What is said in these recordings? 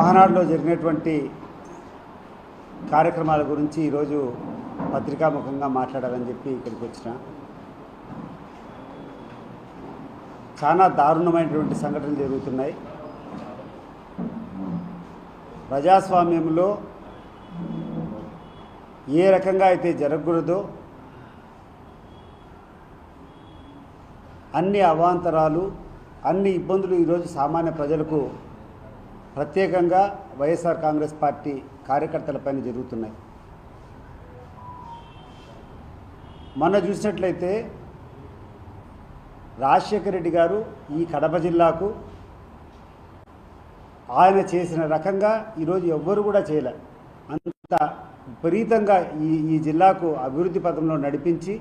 మహానాడులో జరిగినటువంటి కార్యక్రమాల గురించి ఈరోజు పత్రికాముఖంగా మాట్లాడాలని చెప్పి ఇక్కడికి వచ్చిన. చాలా దారుణమైనటువంటి సంఘటనలు జరుగుతున్నాయి. ప్రజాస్వామ్యంలో ఏ రకంగా అయితే జరగకూడదో అన్ని అవాంతరాలు అన్ని ఇబ్బందులు ఈరోజు సామాన్య ప్రజలకు ప్రత్యేకంగా వైఎస్ఆర్ కాంగ్రెస్ పార్టీ కార్యకర్తలపైన జరుగుతున్నాయి. మొన్న చూసినట్లయితే రాజశేఖర రెడ్డి గారు ఈ కడప జిల్లాకు ఆయన చేసిన రకంగా ఈరోజు ఎవ్వరు కూడా చేయలే. అంత విపరీతంగా ఈ ఈ జిల్లాకు అభివృద్ధి పథంలో నడిపించి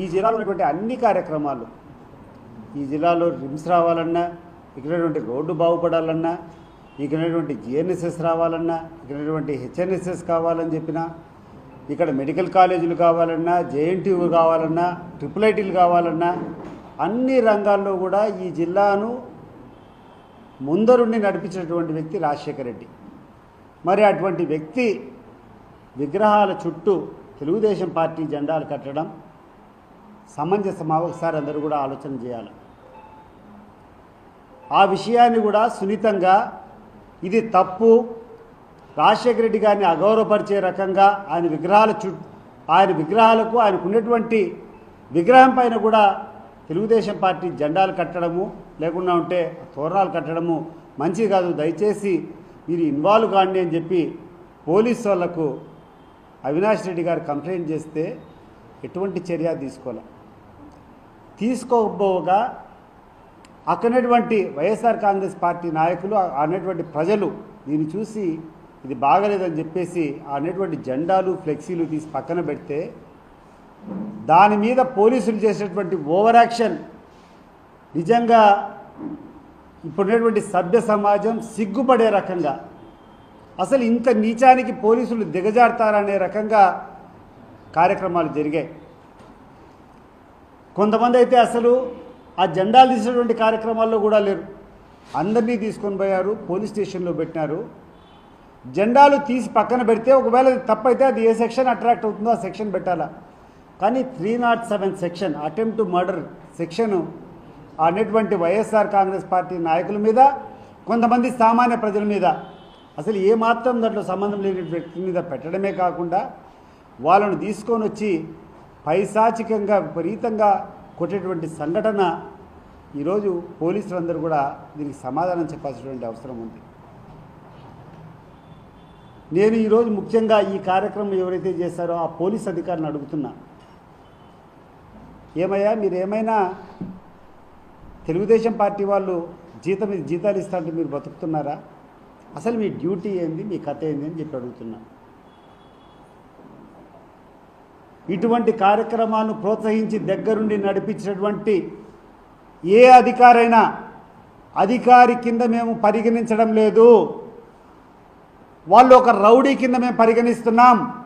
ఈ జిల్లాలో ఉన్నటువంటి అన్ని కార్యక్రమాలు ఈ జిల్లాలో రిమ్స్ రావాలన్నా ఇక్కడటువంటి రోడ్డు బాగుపడాలన్నా ఇక్కడ జిఎన్ఎస్ఎస్ రావాలన్నా ఇక్కడ హెచ్ఎన్ఎస్ఎస్ కావాలని చెప్పినా ఇక్కడ మెడికల్ కాలేజీలు కావాలన్నా జేఎన్టీయూ కావాలన్నా ట్రిపుల్ ఐటీలు కావాలన్నా అన్ని రంగాల్లో కూడా ఈ జిల్లాను ముందరుండి నడిపించినటువంటి వ్యక్తి రాజశేఖర రెడ్డి. మరి అటువంటి వ్యక్తి విగ్రహాల చుట్టూ తెలుగుదేశం పార్టీ జెండాలు కట్టడం సమంజసమా? ఒకసారి అందరూ కూడా ఆలోచన చేయాలి. ఆ విషయాన్ని కూడా సున్నితంగా ఇది తప్పు రాజశేఖర రెడ్డి గారిని అగౌరవపరిచే రకంగా ఆయన విగ్రహాల చు ఆయన విగ్రహాలకు ఆయనకు ఉన్నటువంటి విగ్రహం పైన కూడా తెలుగుదేశం పార్టీ జెండాలు కట్టడము లేకుండా ఉంటే తోరణాలు కట్టడము మంచిది కాదు. దయచేసి మీరు ఇన్వాల్వ్ కాండి అని చెప్పి పోలీసు వాళ్ళకు అవినాష్ రెడ్డి గారు కంప్లైంట్ చేస్తే ఎటువంటి చర్య తీసుకోలే. తీసుకోకపోగా అక్కడటువంటి వైఎస్ఆర్ కాంగ్రెస్ పార్టీ నాయకులు అనేటువంటి ప్రజలు దీన్ని చూసి ఇది బాగలేదని చెప్పేసి అనేటువంటి జెండాలు ఫ్లెక్సీలు తీసి పక్కన పెడితే దాని మీద పోలీసులు చేసినటువంటి ఓవర్ యాక్షన్ నిజంగా ఇప్పుడున్నటువంటి సభ్య సమాజం సిగ్గుపడే రకంగా అసలు ఇంత నీచానికి పోలీసులు దిగజారుతారనే రకంగా కార్యక్రమాలు జరిగాయి. కొంతమంది అయితే అసలు ఆ జెండాలు తీసినటువంటి కార్యక్రమాల్లో కూడా లేరు. అందరినీ తీసుకొని పోయారు పోలీస్ స్టేషన్లో పెట్టినారు. జెండాలు తీసి పక్కన పెడితే ఒకవేళ తప్పైతే అది ఏ సెక్షన్ అట్రాక్ట్ అవుతుందో ఆ సెక్షన్ పెట్టాలా. కానీ three not seven section attempt to murder section అనేటువంటి వైఎస్ఆర్ కాంగ్రెస్ పార్టీ నాయకుల మీద కొంతమంది సామాన్య ప్రజల మీద. అసలు ఏమాత్రం దాంట్లో సంబంధం లేని వ్యక్తి మీద పెట్టడమే కాకుండా వాళ్ళను తీసుకొని వచ్చి పైశాచికంగా విపరీతంగా కొట్టేటువంటి సంఘటన ఈరోజు పోలీసులందరూ కూడా దీనికి సమాధానం చెప్పాల్సినటువంటి అవసరం ఉంది. నేను ఈరోజు ముఖ్యంగా ఈ కార్యక్రమం ఎవరైతే చేశారో ఆ పోలీస్ అధికారిని అడుగుతున్నా. ఏమయ్యా మీరు ఏమైనా తెలుగుదేశం పార్టీ వాళ్ళు జీతం జీతాలు ఇస్తారంటే మీరు బతుకుతున్నారా? అసలు మీ డ్యూటీ ఏంది మీ కథ ఏంది అని చెప్పి అడుగుతున్నాను ఇటువంటి కార్యక్రమాలను ప్రోత్సహించి దగ్గరుండి నడిపించినటువంటి ఏ అధికారైనా అధికారి కింద మేము పరిగణించడం లేదు. వాళ్ళు ఒక రౌడీ కింద మేము పరిగణిస్తున్నాం.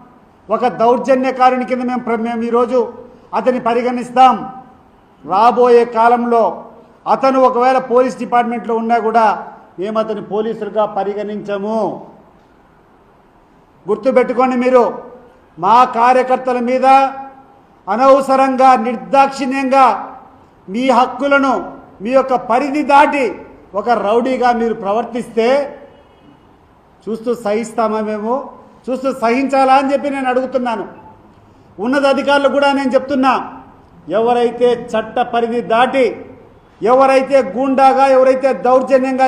ఒక దౌర్జన్యకారుని కింద మేము ప్ర- మేము ఈరోజు అతని పరిగణిస్తాం. రాబోయే కాలంలో అతను ఒకవేళ పోలీస్ డిపార్ట్మెంట్లో ఉన్నా కూడా మేము అతని పోలీసులుగా పరిగణించము. గుర్తుపెట్టుకోండి మీరు. మా కార్యకర్తల మీద అనవసరంగా నిర్దాక్షిణ్యంగా మీ హక్కులను మీ యొక్క పరిధి దాటి ఒక రౌడీగా మీరు ప్రవర్తిస్తే చూస్తూ సహిస్తామా మేము? చూస్తూ సహించాలా అని చెప్పి నేను అడుగుతున్నాను. ఉన్నత అధికారులు కూడా నేను చెప్తున్నా ఎవరైతే చట్ట పరిధి దాటి ఎవరైతే గూండాగా ఎవరైతే దౌర్జన్యంగా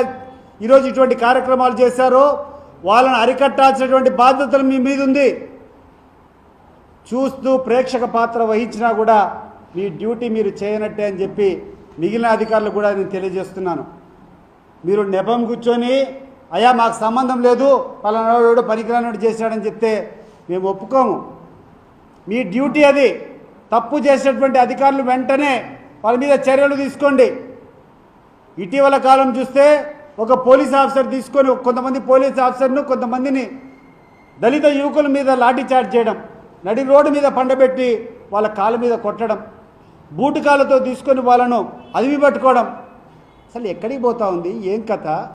ఈరోజు ఇటువంటి కార్యక్రమాలు చేశారో వాళ్ళని అరికట్టాల్సినటువంటి బాధ్యతలు మీ మీద ఉంది. చూస్తూ ప్రేక్షక పాత్ర వహించినా కూడా మీ డ్యూటీ మీరు చేయనట్టే అని చెప్పి మిగిలిన అధికారులు కూడా నేను తెలియజేస్తున్నాను. మీరు నెపం కూర్చొని అయ్యా మాకు సంబంధం లేదు పలానాడు పనికిరానోడు చేశాడని చెప్తే మేము ఒప్పుకోము. మీ డ్యూటీ అది. తప్పు చేసినటువంటి అధికారులు వెంటనే వాళ్ళ మీద చర్యలు తీసుకోండి. ఇటీవల కాలం చూస్తే ఒక పోలీస్ ఆఫీసర్ తీసుకొని కొంతమంది పోలీస్ ఆఫీసర్ను కొంతమందిని దళిత యువకుల మీద లాఠీ చార్జ్ చేయడం. నడి రోడ్డు మీద పండబెట్టి వాళ్ళ కాళ్ళ మీద కొట్టడం బూటు కాళ్ళతో తీసుకొని వాళ్ళను అదివి పట్టుకోవడం. అసలు ఎక్కడికి పోతా ఉంది? ఏం కథ?